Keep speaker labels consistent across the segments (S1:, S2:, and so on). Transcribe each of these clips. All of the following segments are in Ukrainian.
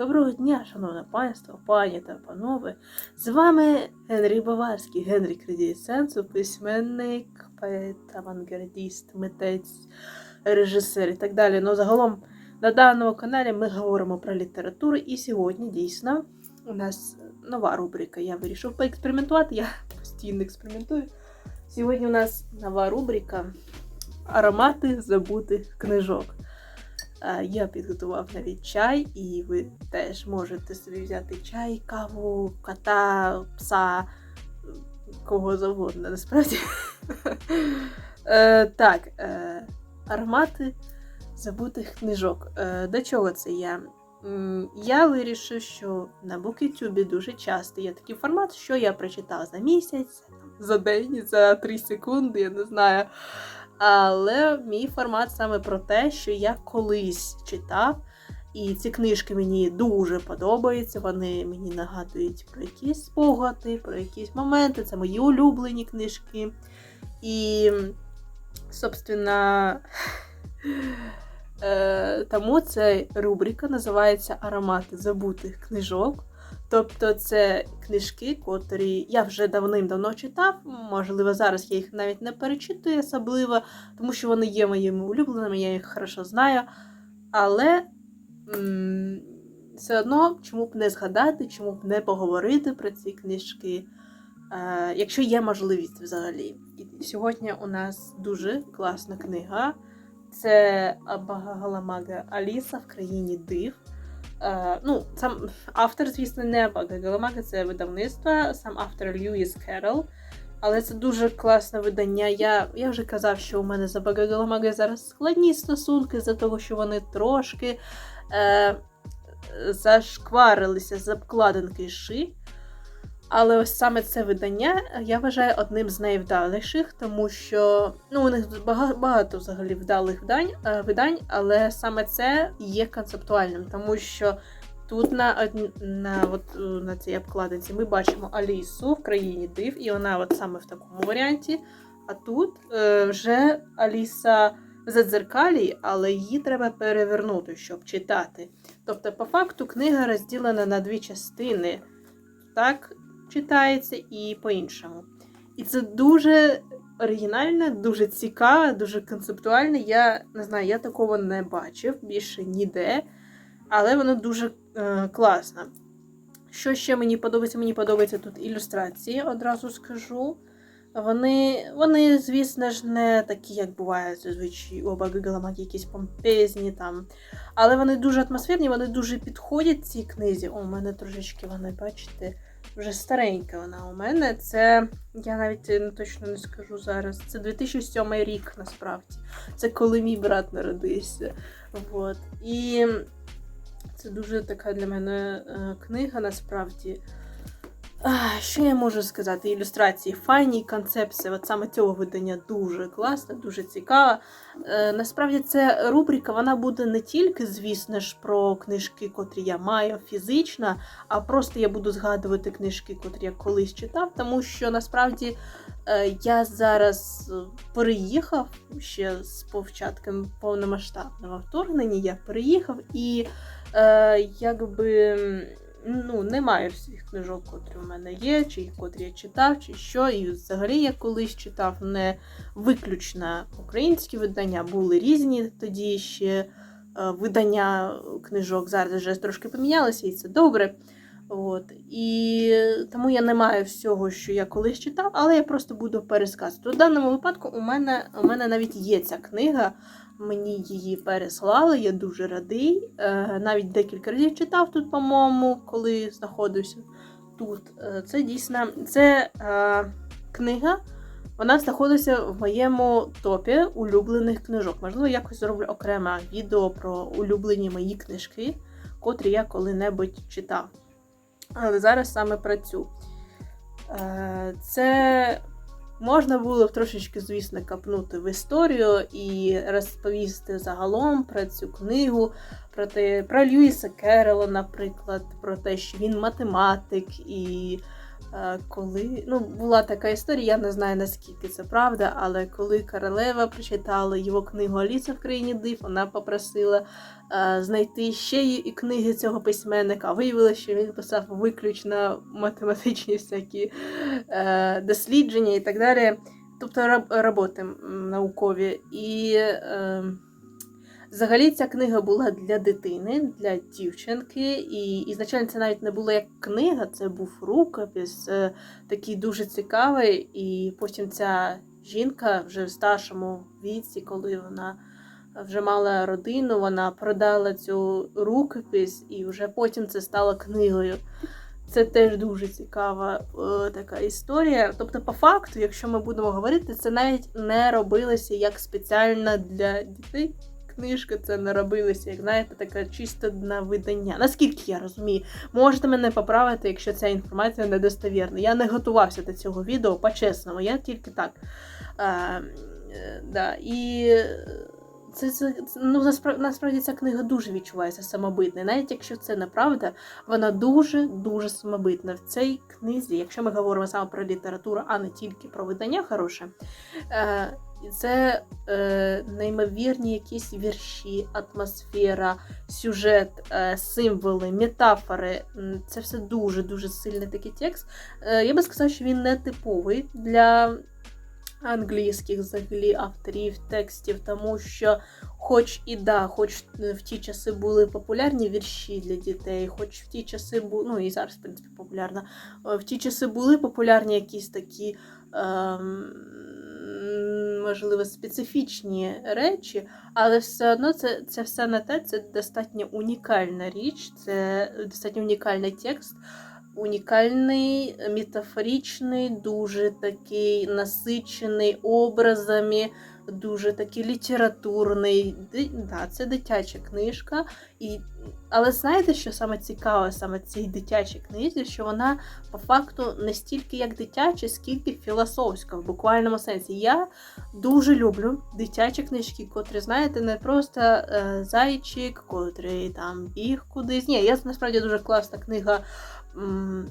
S1: Доброго дня, шановне панство, пані та панове. З вами Генрій Баварський, Генрій Кредіесенсу, письменник, поет, авангардіст, митець, режисер і так далі. Ну, загалом на даному каналі ми говоримо про літературу, і сьогодні дійсно у нас нова рубрика. Я вирішив поекспериментувати, я постійно експериментую. Сьогодні у нас нова рубрика Аромати забутих книжок. Е, Я підготував навіть чай, і ви теж можете собі взяти чай, каву, кота, пса, кого завгодно, насправді. Е, Так, е, аромати забутих книжок. До чого це я? Я вирішив, що на BookTube дуже часто є такий формат, що я прочитав за місяць, за день, за 3 секунди, я не знаю. Але мій формат саме про те, що я колись читав, і ці книжки мені дуже подобаються. Вони мені нагадують про якісь спогади, про якісь моменти. Це мої улюблені книжки. І, собственно, е, тому ця рубрика називається Аромати забутих книжок. Тобто це книжки, котрі я вже давним-давно читав. Можливо, зараз я їх навіть не перечитую особливо, тому що вони є моїми улюбленими, я їх хорошо знаю. Але м- все одно, чому б не згадати, чому б не поговорити про ці книжки, е- якщо є можливість взагалі. І сьогодні у нас дуже класна книга. Це Абагаламага Аліса в країні див. Е, ну, сам автор, звісно, не Багагаламага, це видавництво, сам автор Льюіс Керол. Але це дуже класне видання. Я я вже казав, що у мене за Багагаламага зараз складні стосунки, за того, що вони трошки е, зашкварилися з обкладинки ши. Але ось саме це видання я вважаю одним з найвдаліших, тому що ну, у них багато, взагалі вдалих видань, е, видань, але саме це є концептуальним, тому що тут на на, от, е, на цій обкладинці ми бачимо Алісу в країні див, і вона от саме в такому варіанті. А тут е, вже Аліса задзеркалі, але її треба перевернути, щоб читати. Тобто, по факту, книга розділена на дві частини. Так, читається і по-іншому. І це дуже оригінально, дуже цікаво, дуже концептуально. Я не знаю, я такого не бачив більше ніде, але воно дуже е, класно. Що ще мені подобається? Мені подобаються тут ілюстрації, одразу скажу. Вони, вони, звісно ж, не такі, як бувають зазвичай у Багагаламакі, якісь помпезні там. Але вони дуже атмосферні, вони дуже підходять цій книзі. О, у мене трошечки вони, бачите, вже старенька вона у мене. Це, я навіть не точно не скажу зараз. Це 2007 рік насправді. Це коли мій брат народився. От. І це дуже така для мене е, книга насправді. Що я можу сказати? Ілюстрації файні, концепція от саме цього видання дуже класна, дуже цікава. Е, насправді, ця рубрика вона буде не тільки, звісно ж, про книжки, котрі я маю фізично, а просто я буду згадувати книжки, котрі я колись читав, тому що насправді е, я зараз переїхав ще з початком повномасштабного вторгнення. Я переїхав і е, якби ну, немає всіх книжок, котрі в мене є, чи котрі я читав, чи що. І взагалі я колись читав не виключно українські видання, були різні тоді ще е, видання книжок. Зараз вже трошки помінялися, і це добре. От. І тому я не маю всього, що я колись читав, але я просто буду пересказувати. У даному випадку у мене, у мене навіть є ця книга. Мені її переслали, я дуже радий. Е, навіть декілька разів читав тут, по-моєму, коли знаходився тут. Е, це дійсно це е, книга. Вона знаходиться в моєму топі улюблених книжок. Можливо, якось зроблю окреме відео про улюблені мої книжки, котрі я коли-небудь читав. Але зараз саме про цю. Е, Це Можна було б трошечки, звісно, капнути в історію і розповісти загалом про цю книгу, про те, про Льюіса Керрела, наприклад, про те, що він математик, і коли ну, була така історія, я не знаю наскільки це правда, але коли королева прочитала його книгу Аліса в країні див, вона попросила е, знайти ще і книги цього письменника. Виявилося, що він писав виключно математичні всякі е, дослідження і так далі. Тобто роботи наукові. І е, взагалі ця книга була для дитини, для дівчинки. І ізначально це навіть не було як книга, це був рукопис, е, такий дуже цікавий. І потім ця жінка вже в старшому віці, коли вона вже мала родину, вона продала цю рукопис, і вже потім це стало книгою. Це теж дуже цікава е, така історія. Тобто, по факту, якщо ми будемо говорити, це навіть не робилося як спеціально для дітей. Книжка це не робилося, як знаєте, така чисто на видання. Наскільки я розумію, можете мене поправити, якщо ця інформація недостовірна. Я не готувався до цього відео по-чесному, я тільки так. Е, е, да, і це, це, ну, насправді, ця книга дуже відчувається самобитна. Навіть якщо це неправда, вона дуже-дуже самобитна. В цій книзі, якщо ми говоримо саме про літературу, а не тільки про видання хороше, е, це е, неймовірні якісь вірші, атмосфера, сюжет, е, символи, метафори. Це все дуже-дуже сильний такий текст. Е, я би сказала, що він не типовий для англійських взагалі авторів текстів, тому що, хоч і да, хоч в ті часи були популярні вірші для дітей, хоч в ті часи були, ну і зараз, в принципі, популярна, е, в ті часи були популярні якісь такі. Ем, Можливо, специфічні речі, але все одно це, це все на те, це достатньо унікальна річ, це достатньо унікальний текст, унікальний, метафоричний, дуже такий насичений образами, дуже такий літературний. Да, це дитяча книжка. І... Але знаєте, що саме цікаве саме цій дитячій книзі, що вона по факту не стільки як дитяча, скільки філософська в буквальному сенсі. Я дуже люблю дитячі книжки, котрі, знаєте, не просто е, зайчик, котрий там біг кудись. Ні, я насправді дуже класна книга.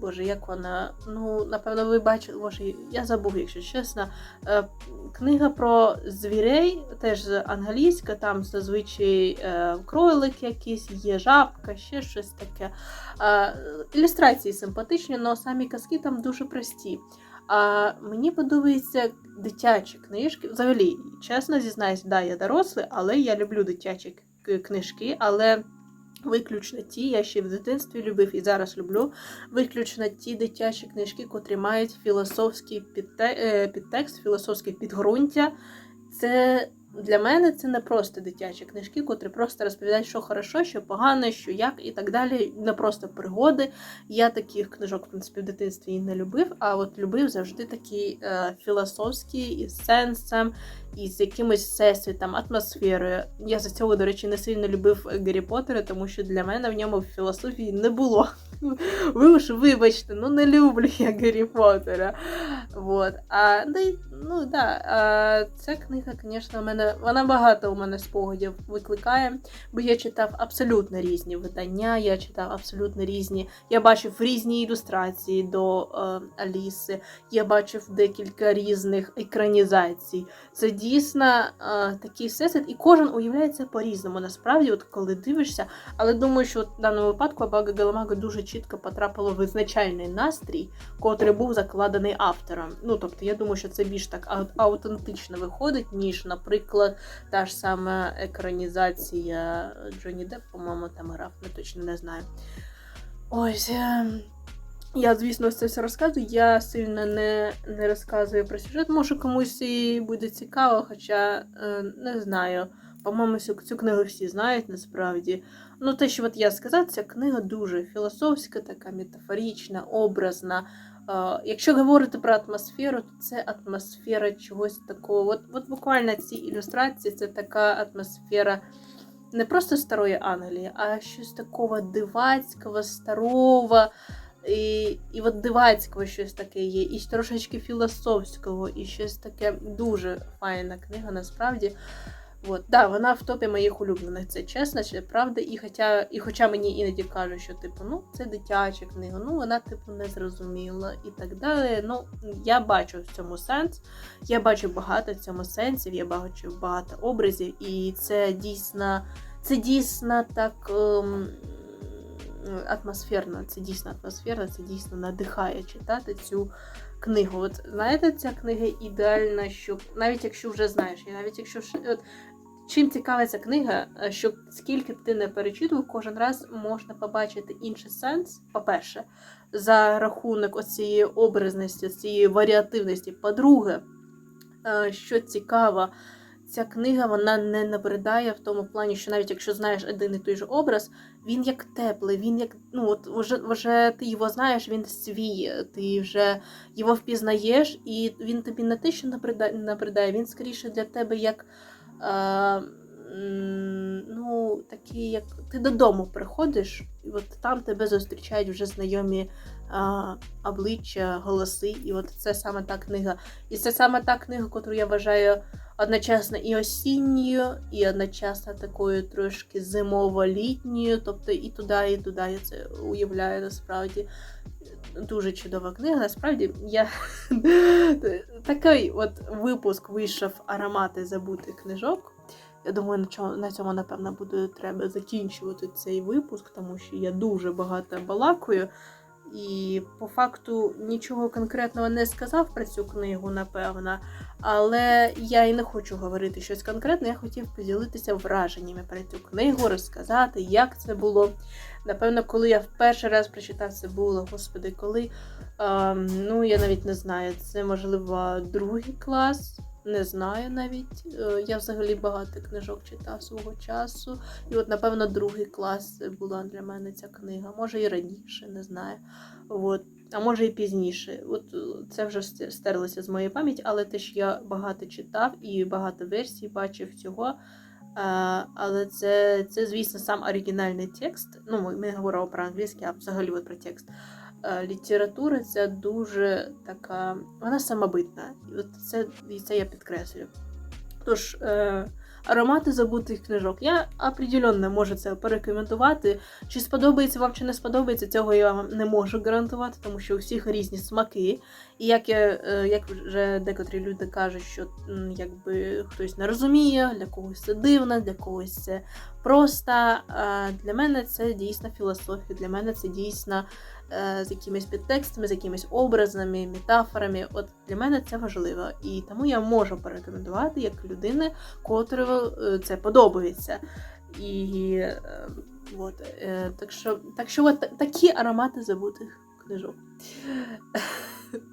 S1: Боже, як вона? Ну, напевно, ви бачили, боже, я забув, якщо чесно. Е, книга про звірей, теж англійська, там зазвичай е, кролик якийсь, є жабка, ще щось таке. Е, ілюстрації симпатичні, але самі казки там дуже прості. А мені подобаються дитячі книжки. Взагалі, чесно зізнаюсь, да, я дорослий, але я люблю дитячі книжки, але. Виключно ті, я ще в дитинстві любив і зараз люблю. Виключно ті дитячі книжки, котрі мають філософський е, підтекст, філософське підґрунтя. Це для мене це не просто дитячі книжки, котрі просто розповідають, що хорошо, що погано, що як і так далі. Не просто пригоди. Я таких книжок, в принципі, в дитинстві і не любив, а от любив завжди такі е, філософські із сенсом, і з якимось всесвітом, атмосферою. Я за цього, до речі, не сильно любив Гаррі Поттера, тому що для мене в ньому філософії не було. Ви ж вибачте, ну не люблю я Гаррі Поттера. Вот. А, да, ну, да, а, ця книга, звісно, мене, вона багато у мене спогадів викликає, бо я читав абсолютно різні видання, я читав абсолютно різні. Я бачив різні ілюстрації до е, Аліси, я бачив декілька різних екранізацій. Це дійсно е, такий всесвіт, і кожен уявляє це по-різному. Насправді, от коли дивишся, але думаю, що в даному випадку Абага Галамага дуже чітко потрапило в ізначальний настрій, котрий був закладений автором. Ну тобто, я думаю, що це більш так ау- аутентично виходить, ніж, наприклад, та ж сама екранізація Джонні Депп, по-моєму, там грав, не точно не знаю. Ось. ем, Я, звісно, це все розказую. Я сильно не, не розказую про сюжет. Може, комусь і буде цікаво, хоча е, не знаю. По-моєму, цю, книгу всі знають насправді. Ну, те, що от я сказав, ця книга дуже філософська, така метафорична, образна. Якщо говорити про атмосферу, то це атмосфера чогось такого. От, от буквально ці ілюстрації це така атмосфера не просто старої Англії, а щось такого дивацького, старого. І, і от дивацького щось таке є, і трошечки філософського, і щось таке дуже файна книга, насправді. От, да, вона в топі моїх улюблених, це чесно, це правда. І хоча, і хоча мені іноді кажуть, що типу, ну це дитяча книга, ну вона типу не зрозуміла і так далі. Ну я бачу в цьому сенс. Я бачу багато в цьому сенсів, я бачу багато образів, і це дійсно, це дійсно так. Ем, Атмосферно, це дійсно атмосферно, це дійсно надихає читати цю книгу. От знаєте, ця книга ідеальна, щоб навіть якщо вже знаєш, і навіть якщо от, чим цікава ця книга, е, щоб скільки б ти не перечитував, кожен раз можна побачити інший сенс. По-перше, за рахунок оцієї образності, цієї варіативності. По-друге, е, що цікаво, ця книга вона не набридає в тому плані, що навіть якщо знаєш один і той же образ, він як теплий, він як ну от вже вже ти його знаєш, він свій, ти вже його впізнаєш, і він тобі не те, що набридає він скоріше для тебе як. Е, Ну, такий, як ти додому приходиш, і от там тебе зустрічають вже знайомі а, обличчя, голоси. І от це саме та книга. І це саме та книга, яку я вважаю одночасно і осінньою, і одночасно такою трошки зимово-літньою. Тобто і туди, і туди я це уявляю насправді. Дуже чудова книга. Насправді я такий от випуск вийшов аромати забутих книжок. Я думаю, на цьому, на цьому, напевно, буде треба закінчувати цей випуск, тому що я дуже багато балакаю. І по факту нічого конкретного не сказав про цю книгу, напевно. Але я і не хочу говорити щось конкретне. Я хотів поділитися враженнями про цю книгу, розказати, як це було. Напевно, коли я в перший раз прочитав це було, господи, коли. Ем, ну, я навіть не знаю, це можливо другий клас. Не знаю навіть. Е, я взагалі багато книжок читав свого часу. І от, напевно, другий клас була для мене ця книга. Може і раніше, не знаю. От. А може і пізніше. От е, Це вже стерлося з моєї пам'яті, але теж я багато читав і багато версій бачив цього. А, Але це, це, звісно, сам оригінальний текст. Ну, Ми говоримо про англійський, а взагалі от про текст. Е, література ця дуже така, вона самобитна. І от це і це я підкреслюю. Тож, е, аромати забутих книжок. Я определенно можу це порекомендувати. Чи сподобається вам, чи не сподобається, цього я вам не можу гарантувати, тому що у всіх різні смаки. І як я, е, як вже декотрі люди кажуть, що якби хтось не розуміє, для когось це дивно, для когось це просто. Для мене це дійсно філософія, для мене це дійсно. Е, з якимись підтекстами, з якимись образами, метафорами. От для мене це важливо. І тому я можу порекомендувати як людини, котру е, це подобається. І е, от, так що так що от такі аромати забутих книжок.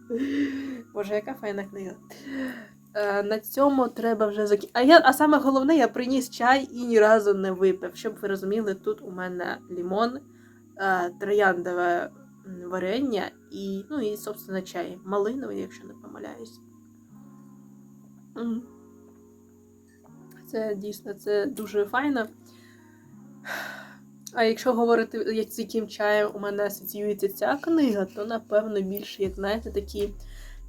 S1: Боже, яка файна книга. На цьому треба вже закінчити. А я, а саме головне, я приніс чай і ні разу не випив. Щоб ви розуміли, тут у мене лімон, трояндове варення і, ну, і, собственно, чай. Малиновий, якщо не помиляюсь. Це дійсно це дуже файно. А якщо говорити, з яким чаєм у мене асоціюється ця книга, то, напевно, більше, як знаєте, такий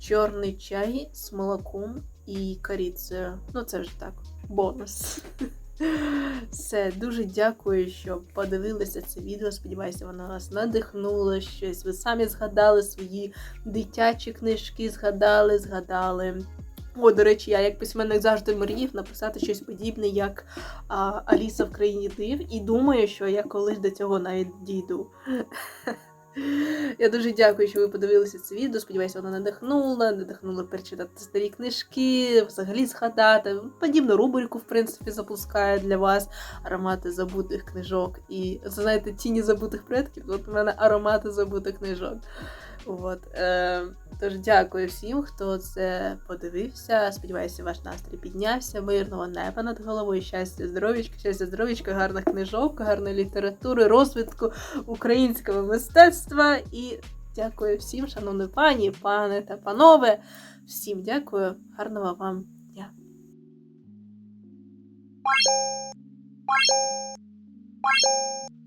S1: чорний чай з молоком і корицею. Ну, це вже так, бонус. Все, дуже дякую, що подивилися це відео. Сподіваюся, воно вас надихнуло щось. Ви самі згадали свої дитячі книжки, згадали, згадали. О, до речі, я як письменник завжди мріяв написати щось подібне, як а, Аліса в країні див, і думаю, що я колись до цього навіть дійду. Я дуже дякую, що ви подивилися це відео. Сподіваюся, воно надихнула, надихнула перечитати старі книжки, взагалі згадати. Подібну рубрику, в принципі, запускає для вас аромати забутих книжок. І знаєте, тіні забутих предків. От у мене аромати забутих книжок. От. Е, Тож дякую всім, хто це подивився. Сподіваюся, ваш настрій піднявся. Мирного неба над головою. Щастя, здоров'ячка, щастя, здоров'ячка, гарних книжок, гарної літератури, розвитку українського мистецтва. І дякую всім, шановні пані, пане та панове. Всім дякую, гарного вам дня. You.